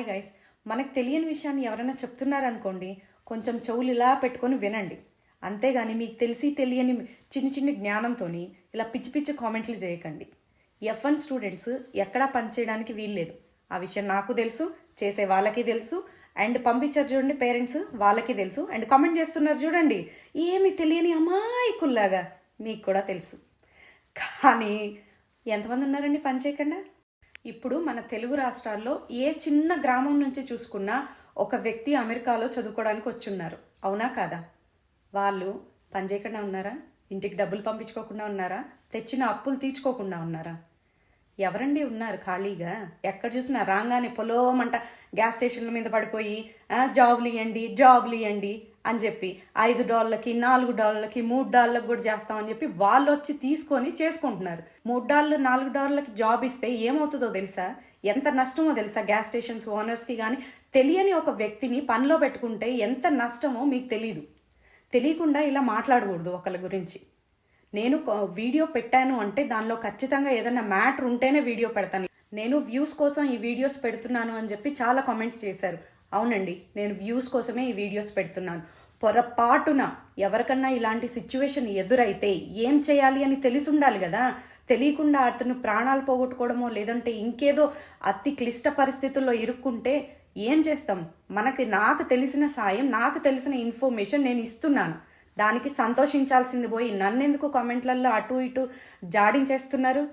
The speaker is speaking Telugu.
Hi guys. మనకు తెలియని విషయాన్ని ఎవరైనా చెప్తున్నారనుకోండి కొంచెం చెవులు ఇలా పెట్టుకొని వినండి. అంతేగాని మీకు తెలిసి తెలియని చిన్న చిన్న జ్ఞానంతో ఇలా పిచ్చి పిచ్చి కామెంట్లు చేయకండి. ఎఫ్ వన్ స్టూడెంట్స్ ఎక్కడా పనిచేయడానికి వీల్లేదు. ఆ విషయం నాకు తెలుసు చేసే వాళ్ళకి తెలుసు అండ్ పంపించారు చూడండి పేరెంట్స్ వాళ్ళకి తెలుసు అండ్ కామెంట్ చేస్తున్నారు చూడండి. ఏమి తెలియని అమాయకుల్లాగా మీకు కూడా తెలుసు. కానీ ఎంతమంది ఉన్నారండి పని చేయకుండా? ఇప్పుడు మన తెలుగు రాష్ట్రాల్లో ఏ చిన్న గ్రామం నుంచి చూసుకున్నా ఒక వ్యక్తి అమెరికాలో చదువుకోవడానికి వచ్చున్నారు. అవునా కాదా? వాళ్ళు పని చేయకుండా ఉన్నారా? ఇంటికి డబ్బులు పంపించుకోకుండా ఉన్నారా? తెచ్చిన అప్పులు తీర్చుకోకుండా ఉన్నారా? ఎవరండి ఉన్నారు ఖాళీగా? ఎక్కడ చూసినా రాగానే పొలోమంట గ్యాస్ స్టేషన్ల మీద పడిపోయి జాబ్లు జాబులు ఇవ్వండి జాబులు ఇవ్వండి అని చెప్పి ఐదు డాలర్లకి నాలుగు డాలర్లకి మూడు డాలర్లకు కూడా చేస్తామని చెప్పి వాళ్ళు వచ్చి తీసుకొని చేసుకుంటున్నారు. మూడు డాలర్లు నాలుగు డాలర్లకి జాబ్ ఇస్తే ఏమవుతుందో తెలుసా? ఎంత నష్టమో తెలుసా గ్యాస్ స్టేషన్స్ ఓనర్స్కి కానీ తెలియని ఒక వ్యక్తిని పనిలో పెట్టుకుంటే ఎంత నష్టమో మీకు తెలియదు తెలియకుండా ఇలా మాట్లాడకూడదు ఒకళ్ళ గురించి. నేను వీడియో పెట్టాను అంటే దానిలో ఖచ్చితంగా ఏదైనా మ్యాటర్ ఉంటేనే వీడియో పెడతాను. నేను వ్యూస్ కోసం ఈ వీడియోస్ పెడుతున్నాను అని చెప్పి చాలా కామెంట్స్ చేశారు. అవునండి నేను వ్యూస్ కోసమే ఈ వీడియోస్ పెడుతున్నాను. పొరపాటున ఎవరికన్నా ఇలాంటి సిచ్యువేషన్ ఎదురైతే ఏం చేయాలి అని తెలిసి ఉండాలి కదా? తెలియకుండా అతను ప్రాణాలు పోగొట్టుకోవడమో లేదంటే ఇంకేదో అతి క్లిష్ట పరిస్థితుల్లో ఇరుక్కుంటే ఏం చేస్తాం? మనకి నాకు తెలిసిన సాయం నాకు తెలిసిన ఇన్ఫర్మేషన్ నేను ఇస్తున్నాను. దానికి సంతోషించాల్సింది పోయి నన్నెందుకు కామెంట్లలో అటు ఇటు జాడించేస్తున్నారు?